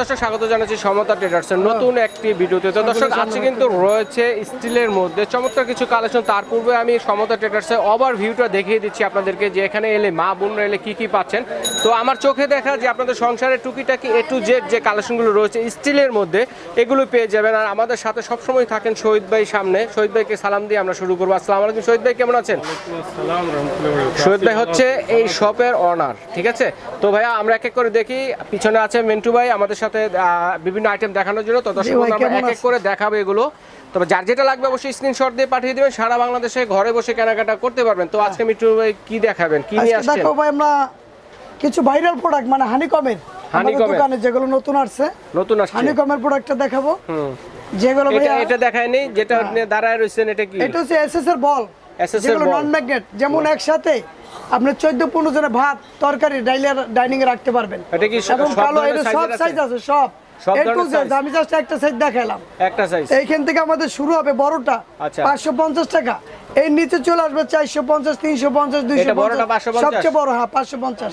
দর্শক স্বাগত জানাচ্ছি সমতা ট্রেডার্সের নতুন একটি ভিডিওতে। তো দর্শক আজকে কিন্তু রয়েছে স্টিলের মধ্যে চমৎকার কিছু কালেকশন। তার পূর্বে আমি সমতা ট্রেডার্সের ওভার ভিউটা দেখিয়ে দিচ্ছি আপনাদেরকে যে এখানে এলে মা বোনরা এলে কি কি পাচ্ছেন। তো আমার চোখে দেখা যে আপনাদের সংসারের টুকিটাকি এ টু জেড যে কালেকশনগুলো রয়েছে স্টিলের মধ্যে এগুলো পেয়ে যাবেন। আর আমাদের সাথে সবসময় থাকেন শহীদ ভাই সামনে। শহীদ ভাইকে সালাম দিয়ে আমরা শুরু করব। আসসালামু আলাইকুম শহীদ ভাই কেমন আছেন? শহীদ ভাই হচ্ছে এই শপের অনার ঠিক আছে? তো ভাইয়া আমরা এক এক করে দেখি পিছনে আছে মিন্টু ভাই আমাদের সাথে বিভিন্ন আইটেম দেখানোর জন্য। তো দর্শক আমরা এক এক করে দেখাবো এগুলো। তবে যার যেটা লাগবে অবশ্যই স্ক্রিনশট দিয়ে পাঠিয়ে দিবেন। সারা বাংলাদেশে ঘরে বসে কেনাকাটা করতে পারবেন। তো আজকে মিন্টু ভাই কি দেখাবেন? কি নিয়ে আসছেন? দেখো ভাই আমরা কিছু ভাইরাল প্রোডাক্ট মানে হানিকমের Honeycomb-এর? দোকানে যেগুলো নতুন আসছে নতুন আসছে। হানিকমের প্রোডাক্টটা দেখাবো। হুম। যেগুলো এটা ভাইয়া এটা দেখায়নি যেটা দাঁড়ায় রয়েছেন এটা কি? এটা হচ্ছে এসএস এর বল SS এর বল। নন ম্যাগনেট যেমন একসাথে আপনি চোদ্দ পনেরো জনের ভাত তরকারি ডাইনিং এ রাখতে পারবেন। এবং কালো এটা সব সাইজ আছে সব? আমি জাস্ট একটা সাইজ দেখালাম একটা সাইজ এইখান থেকে আমাদের শুরু হবে বড়টা আচ্ছা। পাঁচশো পঞ্চাশ টাকা। এর নিচে চলে আসবে চারশো পঞ্চাশ তিনশো পঞ্চাশ দুইশো এটা বড়টা 550? সবচেয়ে বড় হ্যাঁ পাঁচশো পঞ্চাশ।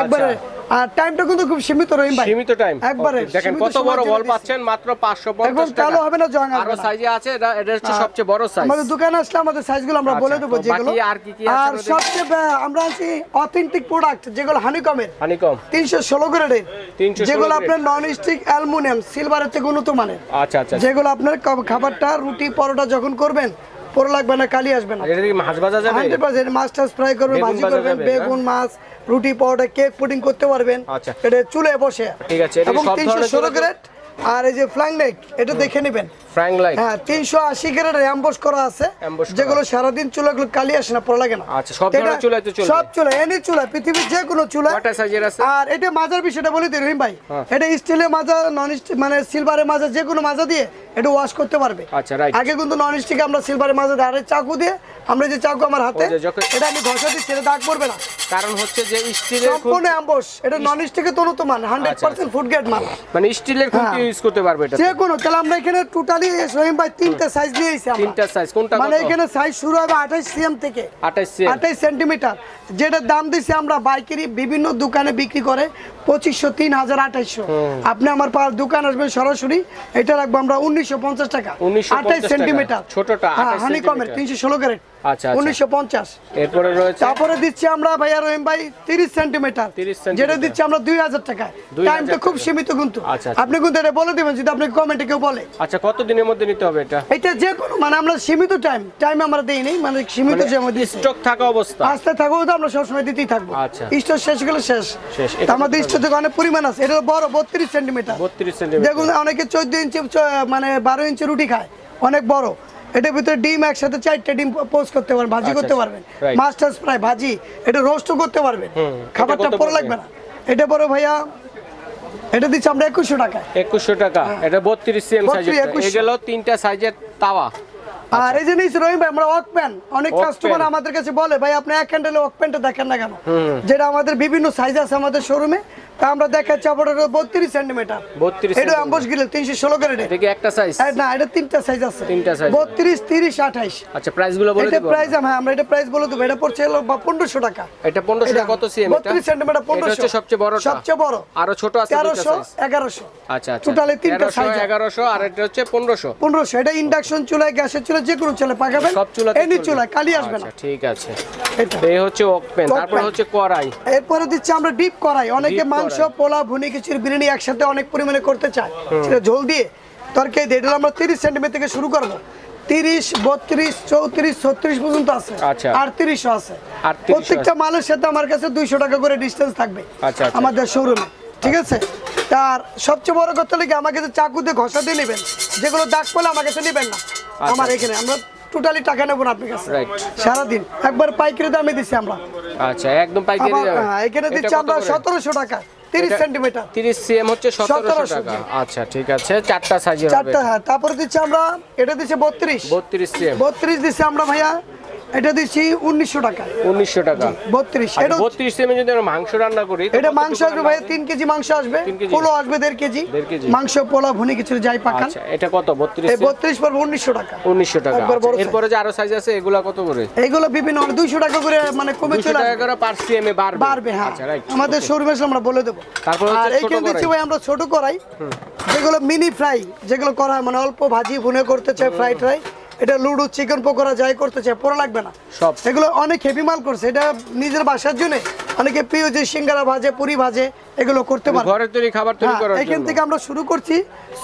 একবারে আর টাইমটা কিন্তু খুব সীমিত রহিম ভাই। সীমিত টাইম। একবারে দেখেন কত বড় বল পাচ্ছেন মাত্র 550 একদম টাকা। কালো হবে না, জং আরও। সাইজে আছে এটা এটা হচ্ছে সবচেয়ে বড় সাইজ আমাদের দোকানে আসলে আমাদের সাইজগুলো আমরা বলে আচ্ছা, দেবো যেগুলো। আর কি কি আছে আর সবচেয়ে আমরা আছি অথেন্টিক প্রোডাক্ট যেগুলো হানিকমের হানিকম তিনশো ষোলো গ্রেডের 316 যেগুলো আপনার নন স্টিক অ্যালুমিনিয়াম সিলভারের থেকে উন্নত মানের। আচ্ছা আচ্ছা যেগুলো আপনার খাবারটা রুটি পরোটা যখন করবেন পরে লাগবে না কালি আসবে না। এটা কি মাছ ভাজা যাবে? হান্ড্রেড পার্সেন্ট মাছ টাছ ফ্রাই করবেন বেগুন ভাজি করবেন বেগুন মাছ রুটি পাউডার কেক পুডিং করতে পারবেন। আচ্ছা। এটা চুলে বসে। ঠিক আছে, এটা সব ধরনের গ্রেড আর এই যে ফ্ল্যাং নেক এটা দেখে নেবেন। হ্যাঁ তিনশো আশি গ্রেড অ্যাম্বস করা আছে Amboss করা। যেগুলো চুলাগুলো কালি আসে না পড়া লাগে না। আচ্ছা, সব ধরনের এটা- চুলায় তো চলবে? সব চুলা এনি চুলা পৃথিবীর যে কোনো চুলা কয়টা সাইজের আছে। আর এটা মাজার বিষয়টা বলে দিই রহিম ভাই। এটা স্টিলের মাজা নন স্টিল মানে সিলভারের মাজা যে কোনো মাজা দিয়ে এটা ওয়াশ করতে পারবে। আচ্ছা, right. আগে কিন্তু নন স্টিক আমরা সিলভারের মাজা দিয়ে আর চাকু দিয়ে আমরা যে চাকু আমার হাতে এটা আমি ঘষা দিচ্ছি এটা দাগ পড়বে না। কারণ হচ্ছে যে স্টিলের সম্পূর্ণ অ্যাম্বস এটা নন স্টিকের তনুত মান হান্ড্রেড আচ্ছা, পার্সেন্ট ফুড গ্রেড মাল। মানে স্টিলের খুঁটি। ইউজ করতে পারবে এটা যে কোনো তাহলে আমরা এখানে টোটালি রহিম ভাই তিনটা সাইজ আমরা। তিনটা সাইজ কোনটা মানে এখানে সাইজ শুরু হবে আঠাশ সিএম থেকে। 28 সিএম আঠাশ সেন্টিমিটার যেটার দাম দিছে আমরা বাইকেরই বিভিন্ন দোকানে বিক্রি করে পঁচিশশো তিন হাজার আঠাইশশো আপনি আমার পা- দোকান আসবেন সরাসরি এটা রাখব আমরা উনিশশো পঞ্চাশ টাকা। 1950 আঠাশ সেন্টিমিটার ছোটটা, 28 হানি কমের সেন্টিমিটার। তিনশো ষোলো ক্যারেট আচ্ছা, আচ্ছা। উনিশশো পঞ্চাশ। এরপরে রয়েছে? তারপরে দিচ্ছি আমরা ভাইয়া রহিম ভাই তিরিশ সেন্টিমিটার। যেটা দিচ্ছি আমরা দুই হাজার টাকায়। টাইমটা খুব সীমিত কিন্তু। আচ্ছা। আপনি কিন্তু এটা বলে দিবেন যদি আপনি কমেন্টে কেউ বলে। আচ্ছা কত দিনের মধ্যে নিতে হবে এটা? এটা যে কোনো মানে আমরা সীমিত টাইম টাইম আমরা দেই নেই মানে সীমিত যে স্টক থাকা অবস্থা। আসতে তো আমরা সবসময় দিতেই থাকব। আচ্ছা। শেষ গেলে শেষ। শেষ। আমাদের অনেক পরিমাণ আছে। এটা বড় বত্রিশ সেন্টিমিটার। 32 সেন্টিমিটার। দেখুন অনেকে চোদ্দ ইঞ্চি মানে বারো ইঞ্চি রুটি খায়। অনেক বড়। এটার ভিতরে ডিম একসাথে চারটে ডিম পোস্ট করতে পারবেন ভাজি আচ্ছা, করতে পারবেন. মাছ টাছ ফ্রাই ভাজি এটা রোস্টও করতে পারবেন। খাবারটা পরে লাগবে না। এটা পরে ভাইয়া এটা দিচ্ছি আমরা একুশশো টাকায় একুশশো টাকা। এটা বত্রিশ সিএম 32, সাইজের 21 এগুলো তিনটা সাইজের তাওয়া। আর এই জিনিস রহিম ভাই আমরা ওয়াক প্যান অনেক কাস্টমার আমাদের কাছে বলে ভাই আপনি এক হ্যান্ডেলে ওয়াক প্যানটা দেখেন না কেন? যেটা আমাদের বিভিন্ন সাইজ আছে আমাদের শোরুমে তা আমরা দেখাচ্ছি আপনার বত্রিশ সেন্টিমিটার 32 এটা গ্রিল তিনশো ষোলো গ্রেডে এটা একটা সাইজ না এটা তিনটা সাইজ আছে। তিনটা size। বত্রিশ তিরিশ আঠাইশ। আচ্ছা প্রাইসগুলো বলে এটা প্রাইস হ্যাঁ আমরা। এটা প্রাইস বলে দেবো। এটা পড়ছে হলো পনেরোশো টাকা। এটা 1500 টাকা কত সিএম বত্রিশ সেন্টিমিটার পনেরোশো হচ্ছে সবচেয়ে বড়টা। সবচেয়ে বড়। আরও ছোট আছে তেরোশো এগারোশো। আচ্ছা আচ্ছা। টোটালি তিনটা 1300, size আছে। 1100 আর এটা হচ্ছে 1500 পনেরোশো। এটা ইন্ডাকশন চুলায় গ্যাসের চুলায় যে কোনো চুলায় পাকাবেন। সব চুলাতে এনি চুলায় কালি আসবে না। আচ্ছা ঠিক আছে। এই হচ্ছে ওকপেন তারপর হচ্ছে কড়াই। এরপরে দিচ্ছি আমরা ডিপ করাই অনেকে Deep মাংস। পোলা ভুনি খিচুড়ি বিরিয়ানি একসাথে অনেক পরিমাণে করতে চায়। সেটা ঝোল দিয়ে তরকারি দিয়ে। এটা আমরা তিরিশ সেন্টিমিটার থেকে শুরু করব। তিরিশ বত্রিশ চৌত্রিশ ছত্রিশ পর্যন্ত আছে। আচ্ছা। আছে। প্রত্যেকটা মালের সাথে আমার কাছে দুইশো টাকা করে ডিস্টেন্স থাকবে আচ্ছা, আচ্ছা। আমাদের শোরুমে ঠিক আছে? তার সবচেয়ে বড় কথা হলো কি আমাকে যে চাকু দিয়ে ঘষা দিয়ে নেবেন যেগুলো দাগ পেলে আমার কাছে নেবেন না। আমার এখানে আমরা টোটালি টাকা নেব না আপনার কাছে। সারাদিন। একবার পাইকারি দামে দিচ্ছি আমরা। আচ্ছা একদম পাইকারি হ্যাঁ, এখানে দিচ্ছি আমরা? সতেরোশো টাকা। তিরিশ এটা- সেন্টিমিটার। 30 সিএম হচ্ছে 1700 1700 টাকা। আচ্ছা ঠিক আছে। চারটা সাইজের হবে চারটা হ্যাঁ তারপরে দিচ্ছি আমরা এটা দিচ্ছি বত্রিশ। 32 সিএম। বত্রিশ দিচ্ছি আমরা ভাইয়া। এটা দিচ্ছি উনিশশো টাকা। উনিশশো টাকা। এটা সেমি যদি আমরা মাংস রান্না করি এটা মাংস আসবে ভাই কেজি মাংস আসবে। পোলো আসবে কেজি। মাংস পোলা ভুনি কিছু যাই পাকান আচ্ছা এটা কত? এই পড়বে টাকা। উনিশশো টাকা একবার আচ্ছা। এরপরে যে আরও সাইজ আছে এগুলা কত করে? এইগুলো বিভিন্ন দুইশো টাকা করে মানে কমে চলে টাকা করে পার বাড়বে। বাড়বে হ্যাঁ। আচ্ছা আমাদের শোরুমে আমরা বলে দেবো। তারপর আর ছোট এইখানে দিচ্ছি ভাই আমরা ছোট করাই যেগুলো মিনি ফ্রাই যেগুলো করা হয় মানে অল্প ভাজি ভুনে করতে চাই ফ্রাই ট্রাই এটা লুডু চিকেন পকোড়া যাই করতে চাই পুরো লাগবে না। সব। এগুলো অনেক হেভি মাল করছে এটা নিজের বাসার জন্য। অনেকে প্রিয় যে সিঙ্গারা ভাজে পুরি ভাজে এগুলো করতে পারে। ঘরের তৈরি খাবার তৈরি হ্যাঁ, করার এখান থেকে আমরা শুরু করছি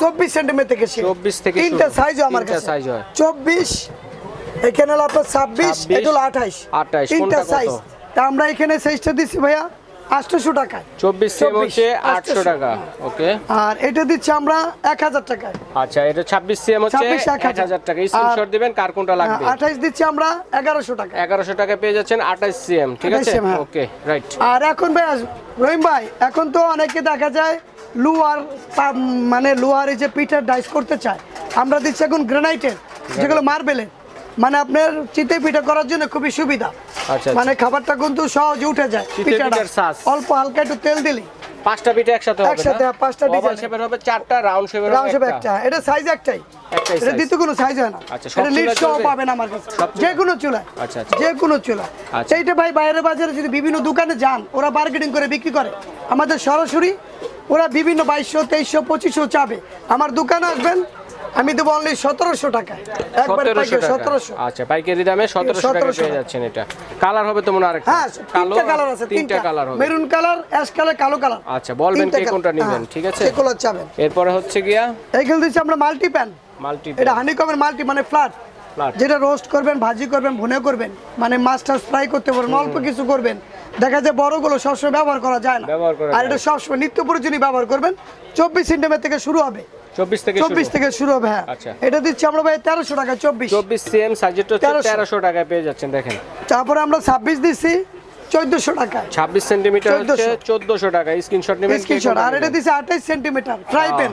চব্বিশ সেন্টিমিটার থেকে শুরু। 24 থেকে তিনটা সাইজ আমার কাছে। size হয়। চব্বিশ এখানে হলো আপনার ছাব্বিশ 26, এটা হলো আঠাইশ 28, তিনটা? সাইজ তা আমরা এখানে সাইজটা দিছি ভাইয়া। আটশোশো টাকায়। চব্বিশ 24, হচ্ছে আটশো 800 টাকা ওকে। আর এটা দিচ্ছি আমরা এক হাজার টাকায়। আচ্ছা এটা ছাব্বিশ সিএম হচ্ছে 26, এক হাজার। টাকা। স্ক্রিনশট দিবেন কার কোনটা লাগবে? আঠাইশ দিচ্ছি আমরা এগারোশো টাকা এগারোশো টাকা পেয়ে যাচ্ছেন আঠাশ সিএম ঠিক আছে? হ্যাঁ। ওকে রাইট আর এখন ভাই রহিম ভাই এখন তো অনেকে দেখা যায় লুয়ার মানে লুয়ার এই যে পিঠার ডাইস করতে চায়। আমরা দিচ্ছি এখন গ্রানাইটের যেগুলো মার্বেলের মানে আপনার চিতে পিঠা করার জন্য খুবই সুবিধা। মানে খাবারটা কিন্তু সহজে উঠে যায় পিঠাটা। অল্প হালকা একটু তেল দিলি। পাঁচটা পিঠে একসাথে হবে একসাথে, পাঁচটা shape এর হবে চারটা রাউন্ড শেপের রাউন্ড শেপ একটা। এটা সাইজ একটাই। এটা দিতে কোনো সাইজ হয় না। আচ্ছা, এটা লিড সহ? পাবেন আমার কাছে। যে কোনো চুলা আচ্ছা, আচ্ছা। যে কোনো চুলা আচ্ছা। সেইটা ভাই বাইরের বাজারে যদি বিভিন্ন দোকানে যান ওরা মার্কেটিং করে বিক্রি করে। আমাদের সরাসরি ওরা বিভিন্ন বাইশশো তেইশশো পঁচিশশো চাবে। আমার দোকানে আসবেন আমি দেবো অনলি সতেরোশো টাকায়। একবার সতেরোশো টাকা সতেরোশো। আচ্ছা পাইকারি দামে সতেরোশো টাকা পেয়ে যাচ্ছেন এটা। কালার হবে তো মনে হয় হ্যাঁ তিনটা কালার আছে তিনটা কালার হবে। মেরুন কালার অ্যাশ কালার কালো কালার। আচ্ছা, বলবেন কে কোনটা নিবেন, ঠিক আছে? সেগুলো চাবেন এরপরে হচ্ছে গিয়া? এইখানে দিচ্ছি আমরা মাল্টি প্যান মাল্টি এটা হানিকমের মাল্টি মানে ফ্ল্যাট যেটা রোস্ট করবেন ভাজি করবেন ভুনে করবেন। মানে মাছ টাছ ফ্রাই করতে পারবেন অল্প কিছু করবেন। দেখা যায় বড়গুলো সবসময় ব্যবহার করা যায় না। আর এটা সবসময় নিত্য প্রয়োজনীয় ব্যবহার করবেন। চব্বিশ সেন্টিমিটার থেকে শুরু হবে। চব্বিশ থেকে চব্বিশ থেকে শুরু হবে হ্যাঁ। আচ্ছা। এটা দিচ্ছি আমরা ভাই তেরোশো টাকা চব্বিশ। চব্বিশ সিএম সাইজেরটা হচ্ছে 1300 তেরোশো টাকায় পেয়ে যাচ্ছেন দেখেন। তারপরে আমরা ছাব্বিশ দিচ্ছি চোদ্দশো টাকা। ছাব্বিশ সেন্টিমিটার হচ্ছে 1400 টাকা স্ক্রিনশট নেবেন স্ক্রিনশট আর এটা নেবেন? দিচ্ছি আঠাইশ সেন্টিমিটার ফ্রাই প্যান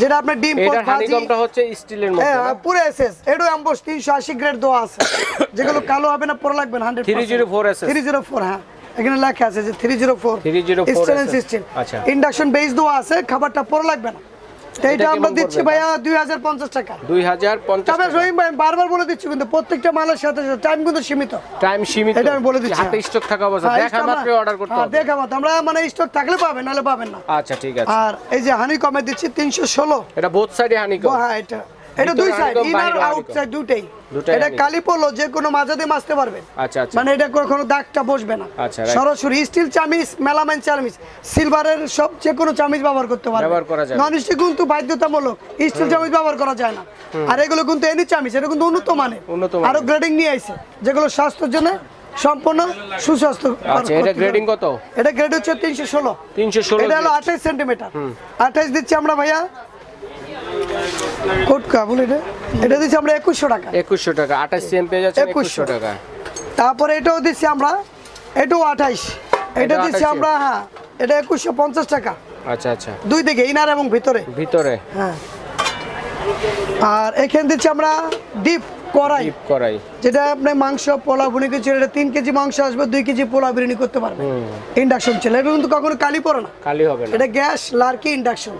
যেটা আপনার ডিম হানিকমটা হচ্ছে স্টিলের মধ্যে হ্যাঁ পুরো এসএস এডো অ্যাম্বোস তিনশো আশি গ্রেড দেওয়া আছে। যেগুলো কালো হবে না পুরো লাগবে না হান্ড্রেড 304 SS থ্রি জিরো হ্যাঁ। এখানে লেখা আছে যে three zero four 304 stainless steel আচ্ছা। ইন্ডাকশন বেস দেওয়া আছে খাবারটা পরে লাগবে না। তো এটা এটা আমরা দিচ্ছি ভাইয়া দুই হাজার পঞ্চাশ টাকা। দুই হাজার পঞ্চাশ তবে রহিম ভাই বারবার বলে দিচ্ছি কিন্তু প্রত্যেকটা মালের সাথে টাইম কিন্তু সীমিত। টাইম সীমিত। এটা আমি বলে দিচ্ছি, হাতে হ্যাঁ। স্টক থাকা অবস্থা। হ্যাঁ, দেখা মাত্র অর্ডার করতে হ্যাঁ, হবে। দেখা মাত্র আমরা মানে স্টক থাকলে পাবেন নাহলে পাবেন না। আচ্ছা ঠিক আছে। আর এই যে হানি কমে দিচ্ছি তিনশো ষোলো। এটা বোথ সাইডে হানিকম হ্যাঁ এটা এটা দুই সাইড ইনার। আউটসাইড দুটেই এটা যে কোনো মাঝে দিয়ে মাছতে পারবেন আচ্ছা আচ্ছা। মানে এটা কখনো দাগটা বসবে না। আচ্ছা, সরাসরি স্টিল চামিচ মেলামাইন চামিচ সিলভারের সব যে কোনো চামিচ ব্যবহার করতে পারবে। ব্যবহার করা যায়। নন স্টিল কিন্তু বাধ্যতামূলক স্টিল চামিচ ব্যবহার করা যায় না। আর এগুলো কিন্তু এনি চামিচ এটা কিন্তু উন্নত মানের। উন্নত আরও গ্রেডিং নিয়ে আইছে যেগুলো স্বাস্থ্যের জন্য সম্পূর্ণ সুস্বাস্থ্য আচ্ছা এটা গ্রেডিং কত? এটা গ্রেড হচ্ছে তিনশো ষোলো। তিনশো ষোলো এটা হলো আঠাইশ সেন্টিমিটার আঠাইশ দিচ্ছি আমরা ভাইয়া। কোটকা বলে এটা? এটা দিচ্ছি আমরা একুশশো টাকা। একুশশো টাকা আঠাশ সিএম পেয়ে 2100 একুশশো টাকা। তারপরে এটাও দিচ্ছি আমরা এটাও আঠাইশ এটা দিচ্ছি আমরা হ্যাঁ এটা একুশশো পঞ্চাশ টাকা। আচ্ছা আচ্ছা। দুই দিকে ইনার এবং ভিতরে। ভিতরে। হ্যাঁ। আর এখানে দিচ্ছি আমরা ডিপ কড়াই। ডিপ করাই যেটা আপনি মাংস পোলা ভুনি কিছু এটা তিন কেজি মাংস আসবে দুই কেজি পোলা বিরিয়ানি করতে পারবে ইন্ডাকশন ছিল। এটা কিন্তু কখনো কালি পড়ে না। খালি হবে না। এটা গ্যাস লার্কি ইন্ডাকশন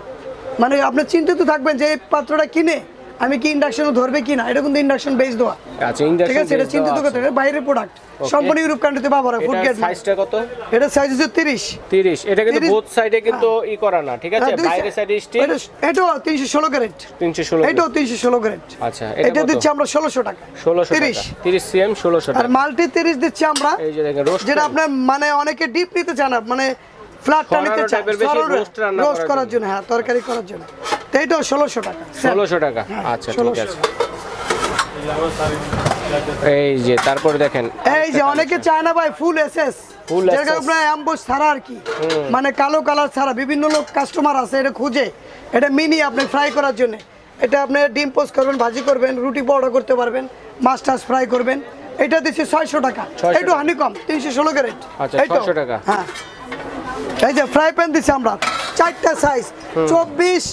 মানে আপনি চিন্তিত থাকবেন যে এই পাত্রটা কিনে আমি কি ইন্ডাকশন ধরবে কিনা? এটা কিন্তু ইন্ডাকশন বেস দেওয়া আচ্ছা ইন্ডাকশন ঠিক আছে? এটা চিন্তিত করতে হবে বাইরের প্রোডাক্ট সম্পূর্ণ ইউরোপ কান্ট্রিতে পাবো ফুড গেট সাইজটা কত? এটা সাইজ হচ্ছে তিরিশ। 30 এটা কিন্তু বোথ সাইডে কিন্তু ই করা না ঠিক আছে? হ্যাঁ, বাইরে সাইডে স্টিল তিনশো ষোলো ক্যারেট 316 এটাও তিনশো ষোলো ক্যারেট আচ্ছা এটা এটা দিচ্ছি আমরা ষোলোশো টাকা। 1600 টাকা। 30 30 সিএম 1600 টাকা আর মাল্টি তিরিশ দিচ্ছি আমরা এই যে দেখেন রোস্ট যেটা আপনার মানে অনেকে ডিপ নিতে চান মানে ফ্ল্যাটটা নিতে চান রোস্ট করার জন্য। হ্যাঁ তরকারি করার জন্য। তো এটাও ষোলোশো টাকা 1600 টাকা? হ্যাঁ, আচ্ছা ঠিক আছে। এই যে তারপরে দেখেন। এই যে অনেকে চায় না ভাই ফুল এসএস যেটা SS আপনার অ্যাম্বুস ছাড়া আর কি। মানে কালো কালার ছাড়া বিভিন্ন লোক কাস্টমার আছে এটা খুঁজে। এটা মিনি আপনি ফ্রাই করার জন্য। এটা আপনি ডিম পোস্ট করবেন ভাজি করবেন রুটি পরোটা করতে পারবেন মাছ টাছ ফ্রাই করবেন। এটা দিচ্ছি ছয়শো টাকা। 600 একটু হানি কম তিনশো ষোলো ক্যারেট আচ্ছা, এই তো? টাকা। হ্যাঁ। এই যে ফ্রাই প্যান দিচ্ছি আমরা চারটা সাইজ চব্বিশ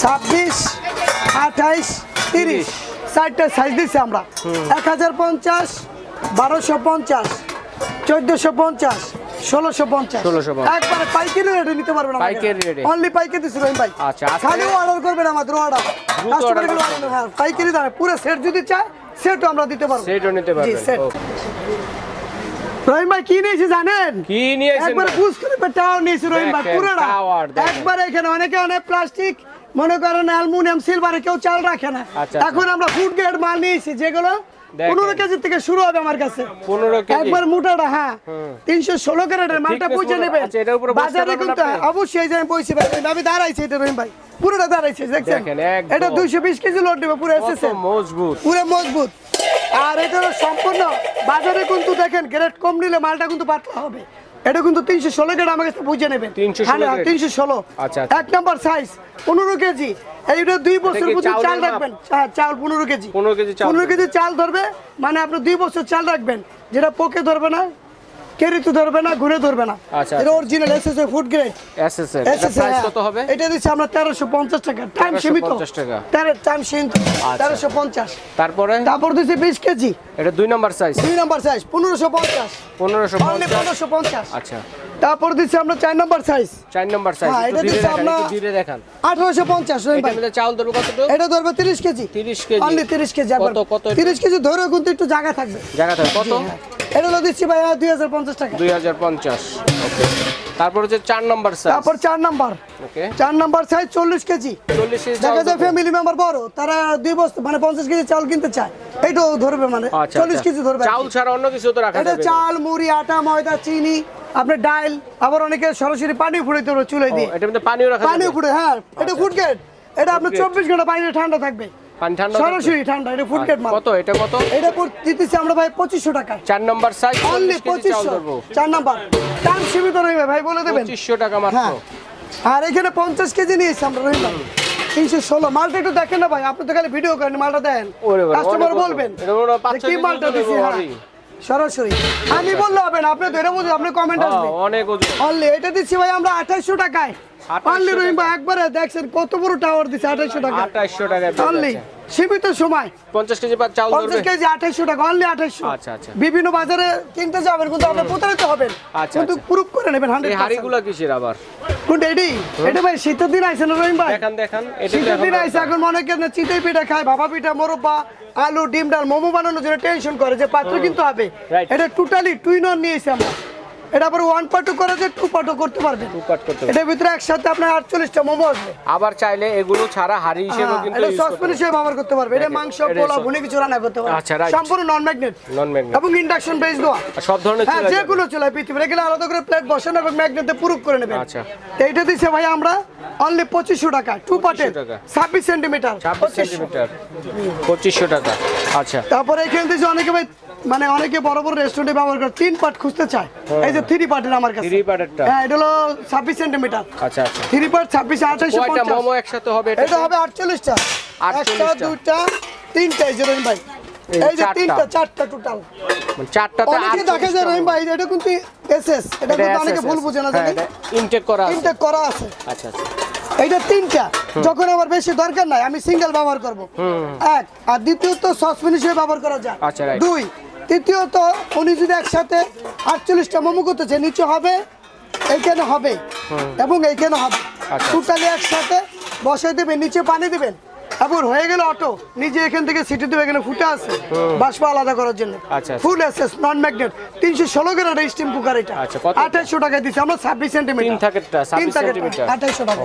ছাব্বিশ আঠাইশ তিরিশ চারটা সাইজ দিচ্ছি আমরা। এক হাজার পঞ্চাশ বারোশো পঞ্চাশ চোদ্দশো পঞ্চাশ ষোলোশো পঞ্চাশ। 1650 একবারে পাইকারি রেটে নিতে পারবেন পাইকারি এ? অনলি পাইকারি দিচ্ছি রহিম ভাই। আচ্ছা, আজকে- খালি অর্ডার করবেন আমাদের অর্ডার হ্যাঁ পাইকারি দামে। পুরো সেট যদি চায় সেটও আমরা দিতে পারব। সেটও নিতে পারবেন। রহিম ভাই কি নিয়েছি জানেন? কি নিয়েছেন? একবার? বুঝ করে টাওয়ার নিয়েছি রহিম ভাই পুরোটা। একবার এখানে অনেকে অনেক প্লাস্টিক মনে করেন অ্যালুমিনিয়াম সিলভারে কেউ চাল রাখে না। আচ্ছা, এখন আমরা ফুড গ্রেড মাল নিয়েছি যেগুলো পনেরো কেজি থেকে শুরু হবে আমার কাছে। একবার মোটাটা হ্যাঁ। তিনশো ষোলো ক্যারেটের মালটা পুরো- নেবে আচ্ছা, বাজারে কিন্তু অবশ্যই যে বসি ভাই আমি দাঁড়াইছি এটা রহিম ভাই পুরোটা দাঁড়াইছে দেখছেন? এটা দুইশো বিশ কেজি লোড নেবে পুরো এসেছে মজবুত। পুরো মজবুত। আর এটা সম্পূর্ণ বাজারে কিন্তু দেখেন গ্রেড কম নিলে মালটা কিন্তু পাতলা হবে। এটা কিন্তু তিনশো ষোলো গ্রেড আমার কাছে বুঝে নেবেন। তিনশো ষোলো আচ্ছা, আচ্ছা। এক নম্বর সাইজ পনেরো কেজি। এইটা দুই বছর পর্যন্ত চাল রাখবেন। চাল পনেরো কেজি। 15 কেজি চাল পনেরো কেজি চাল ধরবে মানে আপনি দুই বছর চাল রাখবেন যেটা পোকে ধরবে না কেরিতে ধরবে না ঘুরে ধরবে না। আচ্ছা, এটা আচ্ছা। অরিজিনাল এসএসএ ফুড গ্রেড এসএসএর এটা প্রাইস কত হবে? এটা দিচ্ছি আমরা তেরোশো পঞ্চাশ টাকা। টাইম সীমিত। 1350 টাকা। টাইম সীমিত। আচ্ছা। তেরোশো পঞ্চাশ। তারপরে? তারপর দিচ্ছে বিশ কেজি। এটা দুই নাম্বার সাইজ দুই নাম্বার সাইজ পনেরোশো পঞ্চাশ। পনেরোশো অনলি পঞ্চাশ। পনেরোশো পঞ্চাশ। আচ্ছা। তারপর দিচ্ছি আমরা চার নম্বর সাইজ চার নাম্বার সাইজ হ্যাঁ, এটা ধীরে দিচ্ছে আমরা- ধীরে দেখান। আঠারোশো পঞ্চাশ রহিম এটা ভাই। মধ্যে চাউল ধরবে কতটুকু? এটা ধরবে তিরিশ কেজি। 30 কেজি। অনলি তিরিশ কেজি কত, কত এটা? তিরিশ কেজি ধরেও কিন্তু একটু জায়গা থাকবে। জায়গা থাকে কত? হ্যাঁ। এটা হলো দিচ্ছি ভাই দুই হাজার পঞ্চাশ টাকা। দুই হাজার পঞ্চাশ। ওকে। তারপর হচ্ছে চার নাম্বার সাইজ তারপর চার নাম্বার ওকে। চার নাম্বার সাইজ চল্লিশ কেজি। চল্লিশ কেজি চাউল দেখা যায় ফ্যামিলি মেম্বার বড় তারা দুই বস্তু মানে পঞ্চাশ কেজি চাউল কিনতে চায়। এইটাও ধরবে মানে। আচ্ছা চল্লিশ আচ্ছা। কেজি ধরবে। চাউল ছাড়া অন্য কিছু তো রাখা যাবে না। চাল মুড়ি আটা ময়দা চিনি আপনার ডাল আবার অনেকে সরাসরি পানি ফুড়াইতে পারবে চুলে দিয়ে এটার মধ্যে পানিও রাখা পানি যাবে ফুটে হ্যাঁ এটা ফুড গেট এটা আপনার চব্বিশ ঘণ্টা পানি ঠান্ডা থাকবে। পানি ঠান্ডা সরাসরি ঠান্ডা এটা ফুড গেট কত? এটা কত? এটা দিতেছি আমরা ভাই পঁচিশশো টাকা। চার নাম্বার সাইজ অনলি পঁচিশশো। চার নাম্বার। দাম সীমিত রইবে ভাই বলে দেবেন। পঁচিশশো টাকা মাত্র। হ্যাঁ। আর এখানে পঞ্চাশ কেজি নিয়েছি আমরা ভাই। তিনশো ষোলো। মালটা একটু দেখেন না ভাই আপনি তো খালি ভিডিও করেন মালটা দেন। কাস্টমার বলবেন। এটা কি মালটা হ্যাঁ। সরাসরি। আমি বললে হবে না আপনি ধরে বুঝুন আপনি কমেন্ট হ্যাঁ, আসবে। অনেক ওজন অনলি এটা দিচ্ছি ভাই আমরা আঠাইশশো টাকায়। 2800 অনলি রহিম ভাই একবারে দেখছেন কত বড় টাওয়ার দিচ্ছে আঠাইশশো টাকা। পেয়ে অনলি যাচ্ছে। সীমিত সময়। পঞ্চাশ কেজি পা- চাউল পঞ্চাশ কেজি আঠাইশশো টাকা অনলি আচ্ছা, আচ্ছা। বিভিন্ন বাজারে কিনতে যাবেন কিন্তু আপনি প্রতারিত হবেন। আচ্ছা, কিন্তু আচ্ছা। প্রুফ করে নেবেন এই হান্ড্রেড হাড়িগুলা কিসের আবার? কোনটা এডি এটা ভাই শীতের দিন আইছে না রহিম ভাই? দেখান দেখান এটা শীতের দিন আইছে এখন মনে করেন চিতই পিঠা খায় বাবা পিঠা মোরব্বা আলু ডিম ডাল মোমো বানানোর জন্য টেনশন করে যে পাত্র কিন্তু হবে। এটা টোটালি টুইনর নিয়েছি আমরা। এটা আবার ওয়ান পার্টও করা যায় টু পার্টও করতে পারবেন টু কাট করতে। এটার ভিতরে একসাথে আপনার আটচল্লিশটা মোমো আসবে আবার চাইলে এগুলো ছাড়া হাড়ি হিসেবে হ্যাঁ, কিন্তু এটা সসপ্যান হিসেবে ব্যবহার করতে পারবে। এটা মাংস পোলা ভুনি কিছু রান্না করতে পারবে। আচ্ছা, right. সম্পূর্ণ নন ম্যাগনেট নন ম্যাগনেট এবং ইন্ডাকশন বেস দেওয়া। সব ধরনের চুলা যে। কোনো চুলায় পৃথিবীর এগুলো আলাদা করে প্লেট বসানো এবং ম্যাগনেটে প্রুফ করে নেবেন। আচ্ছা। তো এইটা দিচ্ছে ভাই আমরা অনলি পঁচিশশো টাকা টু পার্টের টাকা। ছাব্বিশ সেন্টিমিটার ছাব্বিশ সেন্টিমিটার পঁচিশশো টাকা। আচ্ছা। তারপরে এখানে দিচ্ছে অনেকে ভাই মানে অনেকে বড় বড় রেস্টুরেন্টে ব্যবহার করে তিন পার্ট খুঁজতে চায়। এই যে থ্রি পার্টের আমার কাছে। থ্রি পার্টেরটা হ্যাঁ এটা হলো ছাব্বিশ সেন্টিমিটার আচ্ছা আচ্ছা। থ্রি পার্ট ছাব্বিশ আঠাইশো কয়টা? পঞ্চাশ। মোমো একসাথে হবে এটা? এটা হবে আটচল্লিশটা। 48 একটা টা। দুইটা তিনটা এই যে রহিম ভাই। এই যে তিনটা চারটা টোটাল মানে চারটাতে অনেকে দেখা যায় রহিম ভাই এটা কিন্তু এসএস এটা কিন্তু অনেকে ভুল বুঝে না জানি ইনটেক করা আছে। তিনটা করা আছে। আচ্ছা আচ্ছা। এইটা তিনটা। যখন আমার বেশি দরকার নাই আমি সিঙ্গেল ব্যবহার করব। এক আর দ্বিতীয়ত সসপ্যান হিসেবে ব্যবহার করা যায়। আচ্ছা, দুই তৃতীয়ত উনি যদি একসাথে আটচল্লিশটা মোমো করতেছে নিচে হবে এইখানে হবে। এবং এইখানে হবে। আচ্ছা। টোটালি একসাথে বসাই দেবেন নিচে পানি দিবেন। এবং হয়ে গেল অটো। নিজে এখান থেকে সিটি দেবে এখানে ফুটে আছে। বাষ্প আলাদা করার জন্য। আচ্ছা, আচ্ছা। ফুল এসএস নন ম্যাগনেট তিনশো ষোলো গ্রাম স্টিম কুকার এটা। আচ্ছা? আঠাইশশো টাকায় দিচ্ছে আমরা ছাব্বিশ সেন্টিমিটার তিন 26 সেন্টিমিটার। আঠাইশশো টাকা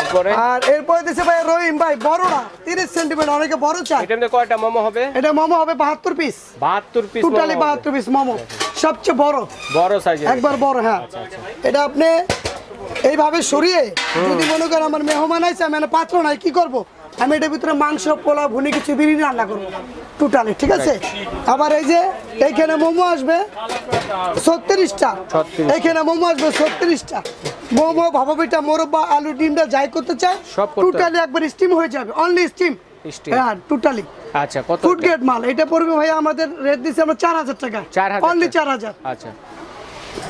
এরপরে? আর এরপরে দিছে ভাই রহিম ভাই বড়টা তিরিশ সেন্টিমিটার অনেকে বড় চায়। মধ্যে কয়টা মোমো হবে? এটা মোমো হবে বাহাত্তর পিস বাহাত্তর পিস টোটালি বাহাত্তর পিস মোমো। সবচেয়ে বড়। বড় সাইজের একবার বড় হ্যাঁ। এটা আপনি এইভাবে সরিয়ে যদি মনে করেন আমার মেহমান আছে আমি পাত্র নাই কি করব? আমি এটার ভিতরে মাংস পোলা ভুনি কিছু বিরিয়ানি রান্না করব। টোটালি ঠিক আছে? আবার এই যে এইখানে মোমো আসবে ছত্রিশটা। 36 এইখানে মোমো আসবে ছত্রিশটা। মোমো ভাপা পিঠা মোরব্বা আলু ডিমটা যাই করতে চায় সব টোটালি একবার স্টিম হয়ে যাবে অনলি স্টিম। হ্যাঁ টোটালি আচ্ছা কত ফুড গ্রেড মাল এটা পড়বে ভাই আমাদের রেট দিচ্ছে আমরা চার হাজার টাকা। 4,000 অনলি টাকা। চার হাজার। আচ্ছা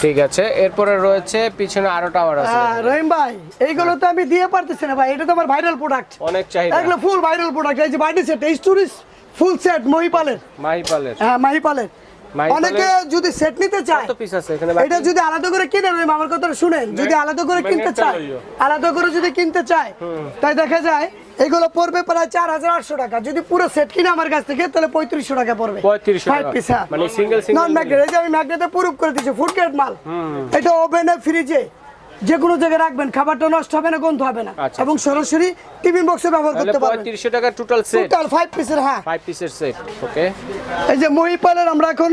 ঠিক আছে এরপরে রয়েছে পিছনে আরও টাওয়ার আছে। হ্যাঁ, রহিম ভাই এইগুলো তো আমি দিয়ে পারতেছি না ভাই এটা তো আমার ভাইরাল প্রোডাক্ট অনেক চাহিদা। এগুলো ফুল ভাইরাল প্রোডাক্ট এই যে বাড়ি সেট এই টুরিস্ট ফুল সেট মহিপালের। মাহিপালের। হ্যাঁ মাহিপালের- অনেকে যদি সেট নিতে চায় কত পিস আছে এখানে এটা যদি আলাদা করে কিনে রহিম আমার কথা শুনেন যদি আলাদা করে কিনতে চায় আলাদা করে যদি কিনতে চায় তাই দেখা যায় এগুলো পড়বে প্রায় চার হাজার আটশো টাকা। যদি পুরো সেট কিনে আমার কাছ থেকে তাহলে পঁয়ত্রিশশো টাকা পড়বে। 3500 ফাইভ টাকা। পিস হ্যাঁ। মানে সিঙ্গেল নন ম্যাগনেট এই যে আমি ম্যাগনেটে প্রুফ করে দিচ্ছি ফুড গ্রেড মাল। এটা ওভেনে ফ্রিজে যে কোনো জায়গায় রাখবেন খাবারটা নষ্ট হবে না গন্ধ হবে না। আচ্ছা। এবং সরাসরি টিফিন বক্সে ব্যবহার করতে পারবেন। পঁয়ত্রিশশো টাকা টোটাল সেট টোটাল ফাইভ পিসের হ্যাঁ। ফাইভ পিসের সেট ওকে এই যে মহিপালের আমরা এখন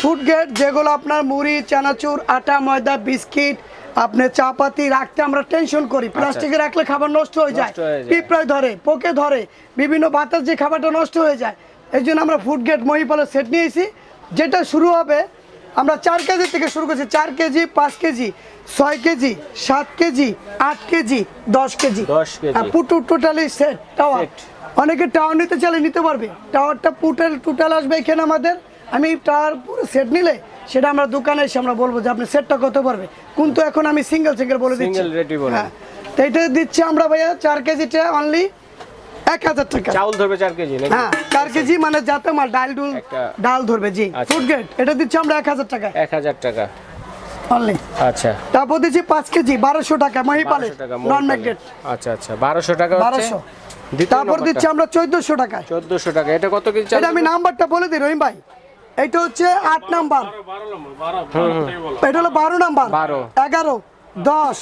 ফুড গেট যেগুলো আপনার মুড়ি চানাচুর আটা ময়দা বিস্কিট আপনি চাপাতি রাখতে আমরা টেনশন করি। প্লাস্টিকে রাখলে খাবার নষ্ট হয়ে যায় আচ্ছা। নষ্ট হয়ে যায়। পিঁপড়ায় ধরে পোকে ধরে বিভিন্ন বাতাস যে খাবারটা নষ্ট হয়ে যায়। এই জন্য আমরা ফুড গেট মহিপালের সেট নিয়েছি। যেটা শুরু হবে আমরা চার কেজি থেকে শুরু করছি চার কেজি পাঁচ কেজি ছয় কেজি সাত কেজি আট কেজি দশ কেজি। 10 পুটু টোটালি সেট টাওয়ার অনেকে টাওয়ার নিতে চাইলে নিতে পারবে। টাওয়ারটা পুটাল টোটাল আসবে এখানে আমাদের। আমি টাওয়ার পুরো সেট নিলে সেটা আমরা দোকানে এসে আমরা বলব যে আপনি সেটটা কত পারবে। কিন্তু এখন আমি সিঙ্গেল সিঙ্গেল বলে দিচ্ছি। হ্যাঁ। তো এটা দিচ্ছি আমরা ভাইয়া চার কেজিটা অনলি এক হাজার টাকা। চাউল ধরবে চার কেজি হ্যাঁ চার কেজি মানে যাতে মাল ডাল ডুল ডাল ধরবে জি আচ্ছা। ফুড গ্রেড এটা দিচ্ছি আমরা এক হাজার টাকা। এক হাজার টাকা। অনলি আচ্ছা। তারপর দিচ্ছি পাঁচ কেজি বারোশো টাকা মহিপালে নন ম্যাগনেট আচ্ছা আচ্ছা বারোশো টাকা বারোশো। তারপর দিচ্ছি আমরা চোদ্দশো টাকায়। চোদ্দশো টাকা এটা কত কেজি এটা আমি নাম্বারটা বলে দিই রহিম ভাই। এটা হচ্ছে আট নাম্বার। এটা হলো বারো নাম্বার। এগারো দশ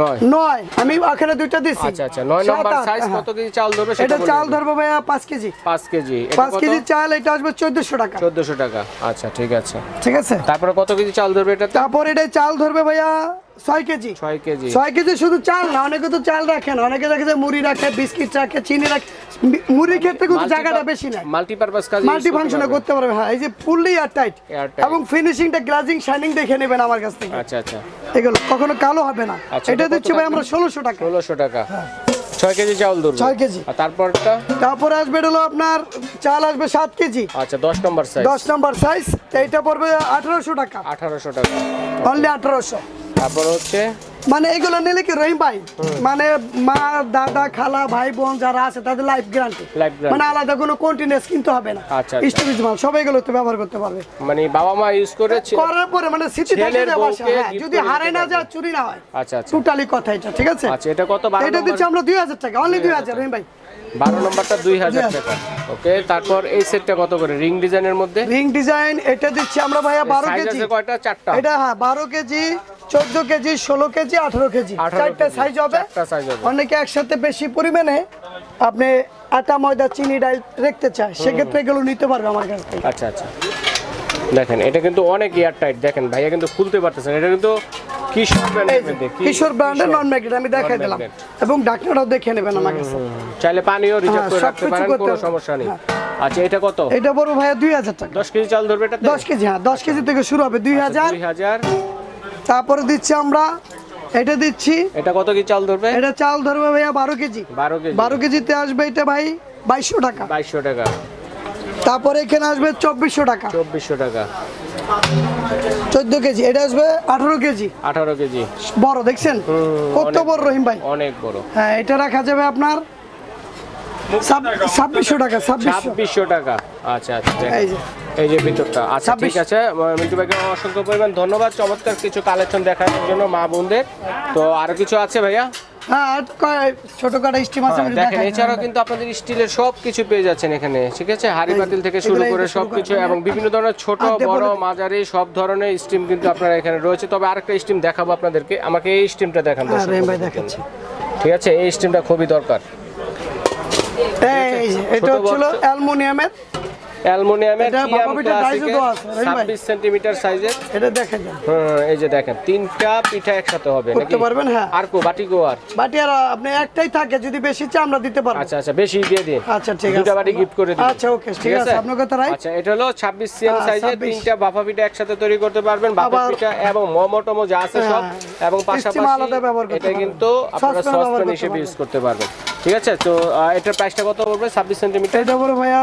নয়। নয়। আমি ওখানে দুইটা দিচ্ছি আচ্ছা আচ্ছা। নয় নম্বর সাইজ। কত কেজি চাল ধরবে সেটা এটা চাল। ধরবো ভাইয়া পাঁচ কেজি। পাঁচ কেজি। পাঁচ কেজি চাল এটা আসবে চোদ্দশো টাকা। চোদ্দশো টাকা। আচ্ছা ঠিক আছে। ঠিক আছে? তারপরে কত কেজি চাল ধরবে এটা? তারপর এটা চাল ধরবে ভাইয়া ছয় কেজি। ছয় কেজি। ছয় কেজি শুধু চাল না অনেকে তো চাল রাখেন অনেকে রাখে যে মুড়ি রাখে বিস্কিট রাখে চিনি রাখে। মুড়ির ক্ষেত্রে কিন্তু জায়গাটা বেশি নাই মাল্টিপারপাস কাজ মাল্টি ফাংশনে করতে পারবে হ্যাঁ এই যে ফুললি এয়ার টাইট। এবং ফিনিশিংটা গ্লাজিং শাইনিং দেখে নেবেন আমার কাছ থেকে। আচ্ছা আচ্ছা। এগুলো কখনো কালো হবে না। আচ্ছা, এটা এটা দিচ্ছি ভাই আমরা ষোলোশো টাকা। ষোলোশো টাকা। ছয় কেজি চাউল ধরবে। ছয় কেজি। আর তারপরটা? তারপরে আসবে হলো আপনার চাল আসবে সাত কেজি। আচ্ছা দশ নম্বর সাইজ দশ নম্বর সাইজ এইটা পড়বে আঠারোশো টাকা। আঠারোশো টাকা। অনলি আঠারোশো। তারপর হচ্ছে? মানে এগুলো নিলে কি রহিম ভাই? মানে মা দাদা খালা ভাই বোন যারা আছে তাদের লাইফ গ্যারান্টি মানে আলাদা কোনো কন্টিনিউস কিনতে হবে না। আচ্ছা, আচ্ছা। স্টোরেজ মাল সব এগুলো তো ব্যবহার করতে পারবে। মানে বাবা মা ইউজ করে ছে- করার পরে মানে স্মৃতি থাকে হ্যাঁ, যদি দিতে না যায় চুরি না হয়। আচ্ছা আচ্ছা। টোটালি কথা এটা ঠিক আছে? আচ্ছা এটা কত? বারো এটা দিচ্ছি আমরা দুই হাজার টাকা অনলি দুই হাজার রহিম ভাই। বারো নম্বরটা দুই হাজার 2000 টাকা। ওকে তারপর এই সেটটা কত করে? রিং ডিজাইনের মধ্যে? রিং ডিজাইন এটা দিচ্ছি আমরা ভাইয়া বারো কেজি। কয়টা? চারটা। এটা হ্যাঁ বারো কেজি। চোদ্দ কেজি ষোলো কেজি আঠারো কেজি। 18 চারটা সাইজ হবে। চারটা size হবে। অনেকে একসাথে বেশি পরিমাণে আপনি আটা ময়দা চিনি ডাল রাখতে চায়। সেক্ষেত্রে এগুলো নিতে পারবে আমার কাছ থেকে। আচ্ছা আচ্ছা। দেখেন এটা কিন্তু অনেক এয়ার টাইট দেখেন ভাইয়া কিন্তু খুলতে পারতেছেন। এটা কিন্তু কিশোর ব্র্যান্ডের কিশোর ব্র্যান্ডের নন ম্যাগনেট আমি দেখাই দিলাম। এবং ডাক্তাররাও দেখে নেবেন আমার কাছে। চাইলে পানিও রিজার্ভ হ্যাঁ, করে রাখতে পারেন কোনো সমস্যা নেই। হ্যাঁ। আচ্ছা এটা কত? এটা বড় ভাইয়া দুই হাজার টাকা। দশ কেজি চাল ধরবে এটাতে? দশ কেজি হ্যাঁ দশ কেজি থেকে শুরু হবে দুই হাজার। দুই হাজার। তারপরে দিচ্ছি আমরা এটা দিচ্ছি। এটা কত কেজি চাল ধরবে? এটা চাল ধরবে ভাইয়া বারো কেজি। বারো কেজি। বারো কেজিতে আসবে এটা ভাই বাইশশো টাকা। বাইশশো টাকা। তারপরে এখানে আসবে চব্বিশশো টাকা। চব্বিশশো টাকা। চোদ্দ কেজি এটা আসবে আঠারো কেজি। আঠারো কেজি। বড় দেখছেন? কত বড় রহিম ভাই? অনেক বড়। হ্যাঁ এটা রাখা যাবে আপনার ছাব- ছাব্বিশশো টাকা ছাব্বিশশো টাকা। আচ্ছা আচ্ছা এই যে। এই যে ভিতরটা। আচ্ছা ঠিক আছে। মিন্টু ভাইকে অসংখ্য পরিমাণ ধন্যবাদ। চমৎকার কিছু কালেকশন দেখানোর জন্য মা বোনদের। তো আরও কিছু আছে ভাইয়া? হ্যাঁ। এছাড়াও কিন্তু আপনাদের স্টিলের পেয়ে যাচ্ছেন এখানে ঠিক আছে? হাড়ি পাতিল থেকে শুরু করে এবং বিভিন্ন ধরনের ছোট বড় মাঝারি সব ধরনের স্টিম কিন্তু আপনারা এখানে রয়েছে। তবে আরেকটা স্টিম দেখাবো আপনাদেরকে। আমাকে এই স্টিমটা দেখান হ্যাঁ ঠিক আছে? এই স্টিমটা খুবই দরকার। এটা হচ্ছিল অ্যালুমিনিয়ামের অ্যালুমিনিয়ামের। 26 সেন্টিমিটার সাইজের? এটা দেখে যান। হুম এই যে দেখেন তিনটা পিঠা একসাথে হবে করতে পারবেন হ্যাঁ। আর কো বাটি কো আর? বাটি আর আপনি একটাই থাকে যদি বেশি চাই আমরা দিতে পারব। আচ্ছা আচ্ছা বেশি দিয়ে দিন। আচ্ছা ঠিক আছে। দুটা বাটি গিফট করে দিন। আচ্ছা ওকে ঠিক আছে আপনার কথা রাইট। আচ্ছা এটা হলো 26 সিএম হ্যাঁ, সাইজের তিনটা বাফা পিঠা একসাথে তৈরি করতে পারবেন বাফা পিঠা এবং মোমো টোমো যা আছে সব। হ্যাঁ, এবং পাশাপাশি আলাদা ব্যবহার করতে এটা কিন্তু আপনারা সসপ্যান হিসেবে। ইউজ করতে পারবেন। ঠিক আছে? তো এটার প্রাইসটা কত পড়বে? 26 সেন্টিমিটার এটা বড় ভাইয়া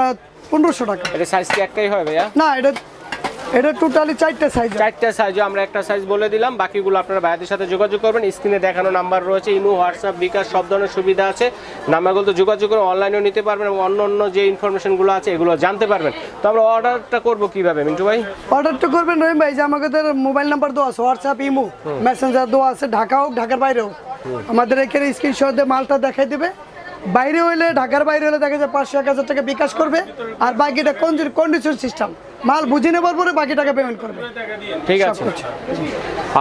পনেরোশো টাকা। এটা সাইজ কি একটাই হয় ভাইয়া? না এটা এটা টোটালি চারটে সাইজ চারটা সাইজও আমরা একটা সাইজ বলে দিলাম। বাকিগুলো আপনারা ভাইদের সাথে যোগাযোগ করবেন। স্ক্রিনে দেখানো নাম্বার রয়েছে ইমো হোয়াটসঅ্যাপ বিকাশ সব ধরনের সুবিধা আছে। নাম্বারগুলো তো যোগাযোগ করে অনলাইনেও নিতে পারবেন এবং অন্য অন্য যে ইনফরমেশনগুলো আছে এগুলো জানতে পারবেন। তো আমরা অর্ডারটা করব কীভাবে মিন্টু ভাই? অর্ডারটা করবেন রহিম ভাই যে আমাদের মোবাইল নাম্বার দেওয়া আছে হোয়াটসঅ্যাপ ইমো মেসেঞ্জার দেওয়া আছে ঢাকা হোক ঢাকার বাইরে হোক। আমাদের এখানে স্ক্রিনশট দিয়ে মালটা দেখাই দেবে। বাইরে হইলে, ঢাকার বাইরে হলে দেখা যায় পাঁচশো, এক হাজার টাকা বিকাশ করবে। আর বাকিটা কোন কন্ডিশন সিস্টেম মাল বুঝে নেবার পরে বাকি টাকা পেমেন্ট করবে। ঠিক আছে।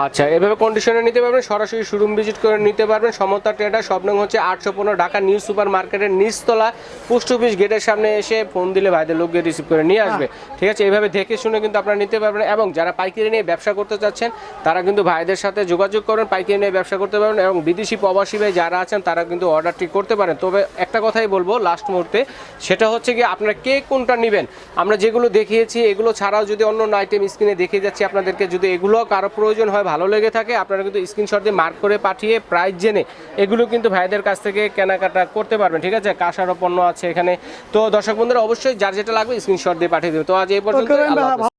আচ্ছা এভাবে কন্ডিশনে নিতে পারবেন সরাসরি শোরুম ভিজিট করে নিতে পারবেন। সমতা ট্রেডার সব নং হচ্ছে আটশো পনেরো ঢাকা নিউ সুপার মার্কেটের নিচতলা। পোস্ট অফিস গেটের সামনে এসে ফোন দিলে ভাইদের লোক গিয়ে রিসিভ করে নিয়ে আসবে। ঠিক আছে এভাবে দেখে শুনে কিন্তু আপনারা নিতে পারবেন এবং যারা পাইকারি নিয়ে ব্যবসা করতে চাচ্ছেন তারা কিন্তু ভাইদের সাথে যোগাযোগ করবেন পাইকারি নিয়ে ব্যবসা করতে পারবেন এবং বিদেশি প্রবাসী ভাই যারা আছেন তারা কিন্তু অর্ডারটি করতে পারেন। তবে একটা কথাই বলব লাস্ট মুহূর্তে সেটা হচ্ছে কি আপনারা কে কোনটা নেবেন? আমরা যেগুলো দেখিয়েছি এগুলো ছাড়াও যদি অন্য অন্য আইটেম স্ক্রিনে দেখে যাচ্ছি আপনাদেরকে যদি এগুলো কারও প্রয়োজন হয় ভালো লেগে থাকে আপনারা কিন্তু স্ক্রিনশট দিয়ে মার্ক করে পাঠিয়ে প্রাইস জেনে এগুলো কিন্তু ভাইদের কাছ থেকে কেনাকাটা করতে পারবেন ঠিক আছে? কাঁসারও পণ্য আছে এখানে। তো দর্শক বন্ধুরা অবশ্যই যার যেটা লাগবে স্ক্রিনশট দিয়ে পাঠিয়ে দেবে। তো আজ এই পর্যন্ত